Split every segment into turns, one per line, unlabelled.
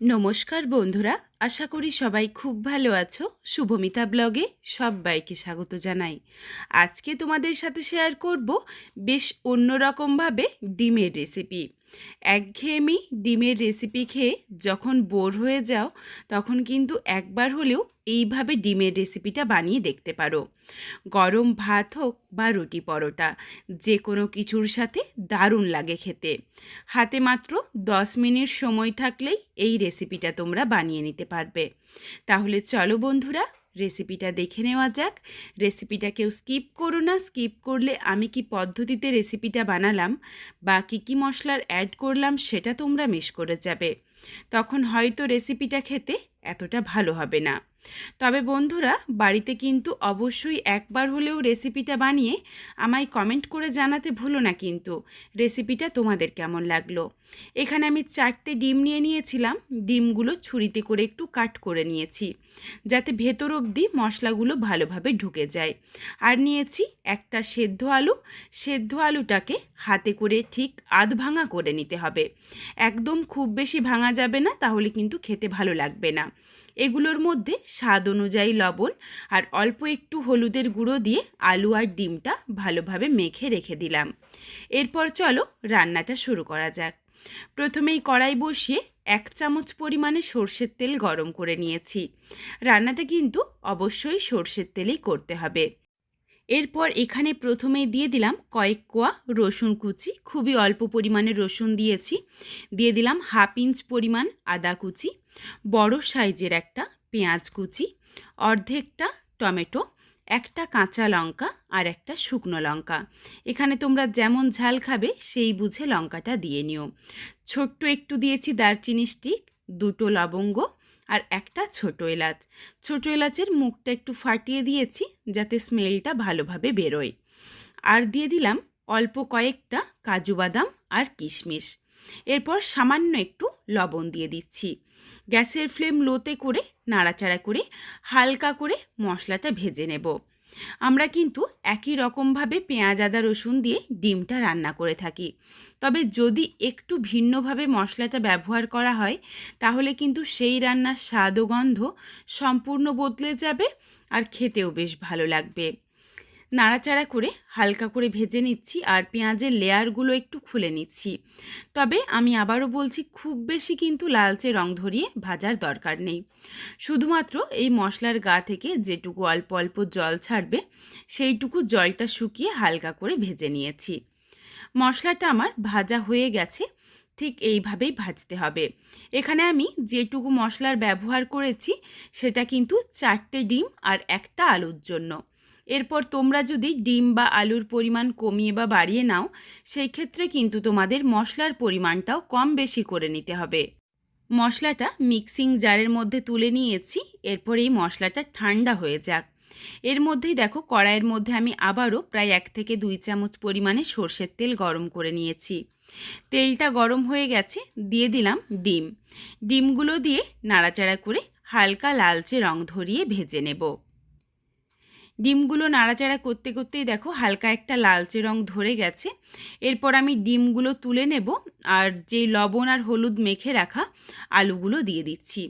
নমস্কার বন্ধুরা আশা করি সবাই খুব ভালো আছো। শুভমিতা ব্লগে সবাইকে স্বাগত জানাই। আজকে তোমাদের সাথে শেয়ার করব বেশ অন্যরকমভাবে ডিমের রেসিপি একঘেয়েমি ডিমের রেসিপি খেয়ে যখন বোর হয়ে যাও, তখন কিন্তু একবার হলেও এইভাবে ডিমের রেসিপিটা বানিয়ে দেখতে পারো। গরম ভাত হোক বা রুটি পরোটা যে কোনো কিছুর সাথে দারুণ লাগে খেতে। হাতে মাত্র দশ মিনিট সময় থাকলেই এই রেসিপিটা তোমরা বানিয়ে নিতে পারবে। তাহলে চলো বন্ধুরা রেসিপিটা দেখে নেওয়া যাক। রেসিপিটা কেউ স্কিপ করো না স্কিপ করলে আমি কি পদ্ধতিতে রেসিপিটা বানালাম বা কী কী মশলার অ্যাড করলাম সেটা তোমরা মিস করে যাবে। তখন হয়তো রেসিপিটা খেতে এতটা ভালো হবে না। তবে বন্ধুরা, বাড়িতে কিন্তু অবশ্যই একবার হলেও রেসিপিটা বানিয়ে আমায় কমেন্ট করে জানাতে ভুলো না কিন্তু। রেসিপিটা তোমাদের কেমন লাগল? এখানে আমি চারটে ডিম নিয়ে নিয়েছিলাম। ডিমগুলো ছুরিতে করে একটু কাট করে নিয়েছি, যাতে ভেতর অবধি মশলাগুলো ভালোভাবে ঢুকে যায়। আর নিয়েছি একটা সেদ্ধ আলু। সেদ্ধ আলুটাকে হাতে করে ঠিক আধ ভাঙা করে নিতে হবে। একদম খুব বেশি ভাঙা যাবে না, তাহলে কিন্তু খেতে ভালো লাগবে না। এগুলোর মধ্যে স্বাদ অনুযায়ী লবণ আর অল্প একটু হলুদের গুঁড়ো দিয়ে আলু আর ডিমটা ভালোভাবে মেখে রেখে দিলাম। এরপর চলো রান্নাটা শুরু করা যাক। প্রথমেই কড়াই বসিয়ে এক চামচ পরিমাণে সর্ষের তেল গরম করে নিয়েছি। রান্নাটা কিন্তু অবশ্যই সর্ষের তেলেই করতে হবে। এরপর এখানে প্রথমেই দিয়ে দিলাম কয়েক কোয়া রসুন কুচি, খুবই অল্প পরিমাণে রসুন দিয়েছি। দিয়ে দিলাম হাফ ইঞ্চ পরিমাণ আদা কুচি বড় সাইজের একটা পেঁয়াজ কুচি, অর্ধেকটা টমেটো, একটা কাঁচা লঙ্কা আর একটা শুকনো লঙ্কা। এখানে তোমরা যেমন ঝাল খাবে, সেই বুঝে লঙ্কাটা দিয়ে নিও। ছোট্ট একটু দিয়েছি দারচিনি স্টিক, দুটো লবঙ্গ আর একটা ছোটো এলাচ। ছোটো এলাচের মুখটা একটু ফাটিয়ে দিয়েছি যাতে স্মেলটা ভালোভাবে বেরোয়। আর দিয়ে দিলাম অল্প কয়েকটা কাজু বাদাম আর কিশমিশ। এরপর সামান্য একটু লবণ দিয়ে দিচ্ছি। গ্যাসের ফ্লেম লোতে করে, নাড়াচাড়া করে, হালকা করে মশলাটা ভেজে নেব। আমরা কিন্তু একই রকমভাবে পেঁয়াজ, আদা, রসুন দিয়ে ডিমটা রান্না করে থাকি। তবে যদি একটু ভিন্নভাবে মশলাটা ব্যবহার করা হয়, তাহলে কিন্তু সেই রান্নার স্বাদ ও গন্ধ সম্পূর্ণ বদলে যাবে আর খেতেও বেশ ভালো লাগবে। নাড়াচাড়া করে হালকা করে ভেজে নিচ্ছি আর পেঁয়াজের লেয়ারগুলো একটু খুলে নিচ্ছি। তবে আমি আবারও বলছি, খুব বেশি কিন্তু লালচে রং ধরিয়ে ভাজার দরকার নেই। শুধুমাত্র এই মশলার গা থেকে যেটুকু অল্প অল্প জল ছাড়বে, সেইটুকু জলটা শুকিয়ে হালকা করে ভেজে নিয়েছি। মশলাটা আমার ভাজা হয়ে গেছে, ঠিক এইভাবেই ভাজতে হবে। এখানে আমি যেটুকু মশলার ব্যবহার করেছি, সেটা কিন্তু চারটে ডিম আর একটা আলুর জন্য। এরপর তোমরা যদি ডিম বা আলুর পরিমাণ কমিয়ে বা বাড়িয়ে নাও, সেই ক্ষেত্রে কিন্তু তোমাদের মশলার পরিমাণটাও কম বেশি করে নিতে হবে। মশলাটা মিক্সিং জারের মধ্যে তুলে নিয়েছি, এরপর এই মশলাটা ঠান্ডা হয়ে যাক। এর মধ্যেই দেখো, কড়াইয়ের মধ্যে আমি আবারও প্রায় এক থেকে দুই চামচ পরিমাণে সর্ষের তেল গরম করে নিয়েছি। তেলটা গরম হয়ে গেছে, দিয়ে দিলাম ডিম। ডিমগুলো দিয়ে নাড়াচাড়া করে হালকা লালচে রং ধরিয়ে ভেজে নেব। ডিমগুলো নাড়াচাড়া করতে করতেই দেখো হালকা একটা লালচে রং ধরে গেছে। এরপর আমি ডিমগুলো তুলে নেব আর যে লবণ আর হলুদ মেখে রাখা আলুগুলো দিয়ে দিচ্ছি।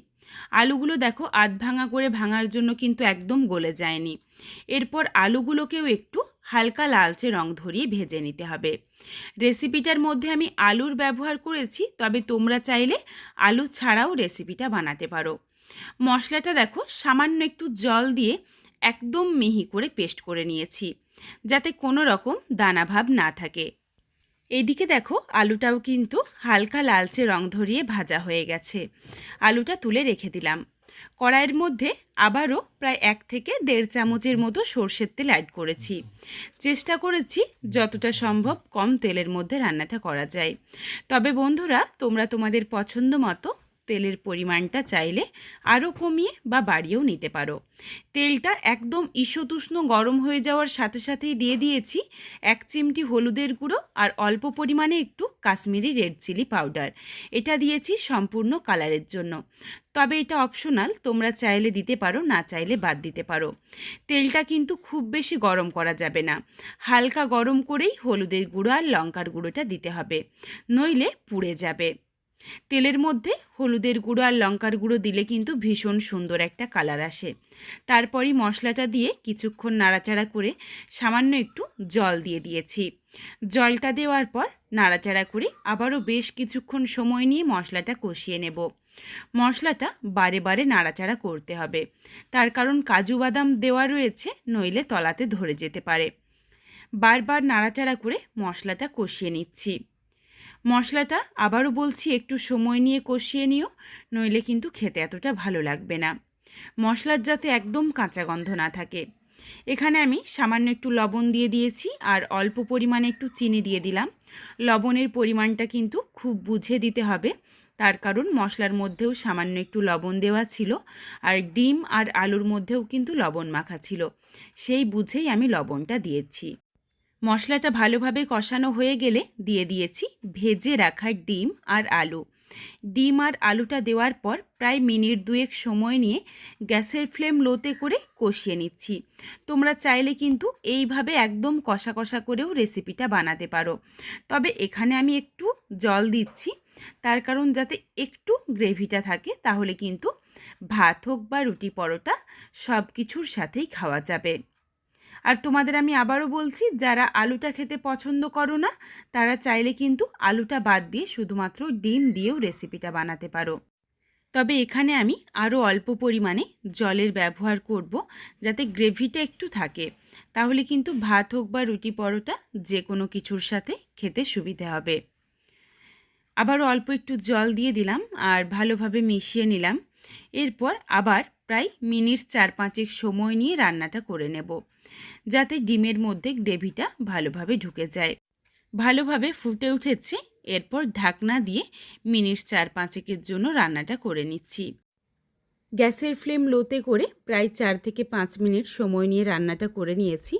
আলুগুলো দেখো আধ ভাঙা করে ভাঙার জন্য কিন্তু একদম গলে যায়নি। এরপর আলুগুলোকেও একটু হালকা লালচে রং ধরিয়ে ভেজে নিতে হবে। রেসিপিটার মধ্যে আমি আলুর ব্যবহার করেছি, তবে তোমরা চাইলে আলু ছাড়াও রেসিপিটা বানাতে পারো। মশলাটা দেখো সামান্য একটু জল দিয়ে একদম মিহি করে পেস্ট করে নিয়েছি, যাতে কোনো রকম দানাভাব না থাকে। এইদিকে দেখো, আলুটাও কিন্তু হালকা লালচে রং ধরিয়ে ভাজা হয়ে গেছে। আলুটা তুলে রেখে দিলাম। কড়াইয়ের মধ্যে আবারও প্রায় এক থেকে দেড় চামচের মতো সর্ষের তেল অ্যাড করেছি। চেষ্টা করেছি যতটা সম্ভব কম তেলের মধ্যে রান্নাটা করা যায়। তবে বন্ধুরা, তোমরা তোমাদের পছন্দ মতো তেলের পরিমাণটা চাইলে আরও কমিয়ে বা বাড়িয়েও নিতে পারো। তেলটা একদম ঈশতুষ্ণ গরম হয়ে যাওয়ার সাথে সাথেই দিয়ে দিয়েছি। এক চিমটি হলুদের গুঁড়ো আর অল্প পরিমাণে একটু কাশ্মীরি রেড চিলি পাউডার। এটা দিয়েছি সম্পূর্ণ কালারের জন্য। তবে এটা অপশনাল, তোমরা চাইলে দিতে পারো, না চাইলে বাদ দিতে পারো। তেলটা কিন্তু খুব বেশি গরম করা যাবে না। হালকা গরম করেই হলুদের গুঁড়ো আর লঙ্কার গুঁড়োটা দিতে হবে। নইলে পুড়ে যাবে। তেলের মধ্যে হলুদের গুঁড়ো আর লঙ্কার গুঁড়ো দিলে কিন্তু ভীষণ সুন্দর একটা কালার আসে। তারপরই মশলাটা দিয়ে কিছুক্ষণ নাড়াচাড়া করে সামান্য একটু জল দিয়ে দিয়েছি। জলটা দেওয়ার পর নাড়াচাড়া করে আবারও বেশ কিছুক্ষণ সময় নিয়ে মশলাটা কষিয়ে নেব। মশলাটা বারে বারে নাড়াচাড়া করতে হবে। তার কারণ কাজু বাদাম দেওয়া রয়েছে, নইলে তলাতে ধরে যেতে পারে। বারবার নাড়াচাড়া করে মশলাটা কষিয়ে নিচ্ছি। মশলাটা আবারও বলছি, একটু সময় নিয়ে কষিয়ে নিও, নইলে কিন্তু খেতে এতটা ভালো লাগবে না। মশলার যাতে একদম কাঁচা গন্ধ না থাকে। এখানে আমি সামান্য একটু লবণ দিয়ে দিয়েছি আর অল্প পরিমাণে একটু চিনি দিয়ে দিলাম। লবণের পরিমাণটা কিন্তু খুব বুঝে দিতে হবে। তার কারণ মশলার মধ্যেও সামান্য একটু লবণ দেওয়া ছিল আর ডিম আর আলুর মধ্যেও কিন্তু লবণ মাখা ছিল। সেই বুঝেই আমি লবণটা দিয়েছি। মশলাটা ভালোভাবে কষানো হয়ে গেলে দিয়ে দিয়েছি ভেজে রাখা ডিম আর আলু। ডিম আর আলুটা দেওয়ার পর প্রায় মিনিট দুয়েক সময় নিয়ে গ্যাসের ফ্লেম লোতে করে কষিয়ে নিচ্ছি। তোমরা চাইলে কিন্তু এইভাবে একদম কষা কষা করেও রেসিপিটা বানাতে পারো। তবে এখানে আমি একটু জল দিচ্ছি, তার কারণ যাতে একটু গ্রেভিটা থাকে তাহলে কিন্তু ভাত হোক বা রুটি পরোটা সব কিছুর সাথেই খাওয়া যাবে। আর তোমাদের আমি আবারও বলছি, যারা আলুটা খেতে পছন্দ করো না, তারা চাইলে কিন্তু আলুটা বাদ দিয়ে শুধুমাত্র ডিম দিয়েও রেসিপিটা বানাতে পারো। তবে এখানে আমি আরও অল্প পরিমাণে জলের ব্যবহার করব, যাতে গ্রেভিটা একটু থাকে। তাহলে কিন্তু ভাত হোক বা রুটি পরোটা যে কোনো কিছুর সাথে খেতে সুবিধে হবে। আবারও অল্প একটু জল দিয়ে দিলাম, আর ভালোভাবে মিশিয়ে নিলাম। এরপর আবার প্রায় মিনিট চার পাঁচেক সময় নিয়ে রান্নাটা করে নেব, যাতে ডিমের মধ্যে গ্রেভিটা ভালোভাবে ঢুকে যায়। ভালোভাবে ফুটে উঠেছে, এরপর ঢাকনা দিয়ে মিনিট চার পাঁচেকের জন্য রান্নাটা করে নিচ্ছি। গ্যাসের ফ্লেম লোতে করে প্রায় চার থেকে পাঁচ মিনিট সময় নিয়ে রান্নাটা করে নিয়েছি।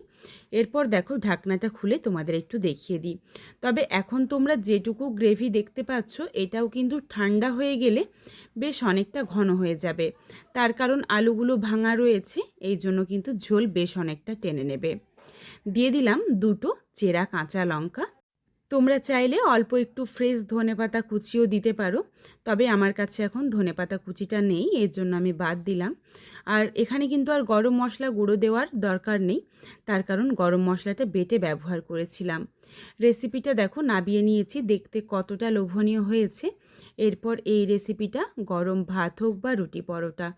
এরপর দেখো ঢাকনাটা খুলে তোমাদের একটু দেখিয়ে দিই। তবে এখন তোমরা যেটুকু গ্রেভি দেখতে পাচ্ছ, এটাও কিন্তু ঠান্ডা হয়ে গেলে বেশ অনেকটা ঘন হয়ে যাবে। তার কারণ আলুগুলো ভাঙা রয়েছে, এই জন্য কিন্তু ঝোল বেশ অনেকটা টেনে নেবে। দিয়ে দিলাম দুটো চেরা কাঁচা লঙ্কা তোমরা চাইলে অল্প একটু ফ্রেশ ধনেপাতা কুচিও দিতে পারো, তবে আমার কাছে এখন ধনেপাতা কুচিটা নেই, এর জন্য আমি বাদ দিলাম। আর এখানে কিন্তু আর গরম মশলা গুঁড়ো দেওয়ার দরকার নেই, তার কারণ গরম মশলাটা বেটে ব্যবহার করেছিলাম। রেসিপিটা দেখো, নাবিয়ে নিয়েছি, দেখতে কতটা লোভনীয় হয়েছে। এরপর এই রেসিপিটা গরম ভাত হোক বা রুটি পরোটা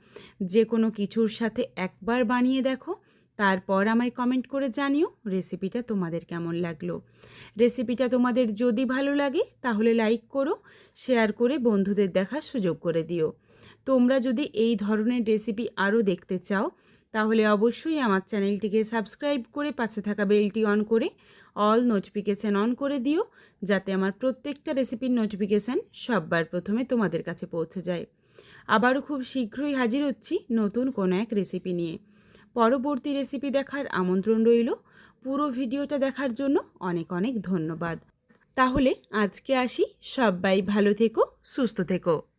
যে কোনো কিছুর সাথে একবার বানিয়ে দেখো। তারপর আমায় কমেন্ট করে জানিও রেসিপিটা তোমাদের কেমন লাগল। রেসিপিটা তোমাদের যদি ভালো লাগে তাহলে লাইক করো শেয়ার করে বন্ধুদের দেখার সুযোগ করে দিও। তোমরা যদি এই ধরনের রেসিপি আরও দেখতে চাও, তাহলে অবশ্যই আমার চ্যানেলটিকে সাবস্ক্রাইব করে পাশে থাকা বেলটি অন করে অল নোটিফিকেশান অন করে দিও, যাতে আমার প্রত্যেকটা রেসিপির নোটিফিকেশান সববার প্রথমে তোমাদের কাছে পৌঁছে যায়। আবারও খুব শীঘ্রই হাজির হচ্ছি নতুন কোনো এক রেসিপি নিয়ে। পরবর্তী রেসিপি দেখার আমন্ত্রণ রইল। পুরো ভিডিওটা দেখার জন্য অনেক অনেক ধন্যবাদ। তাহলে আজকে আসি। সবাই ভালো থেকো, সুস্থ থেকো।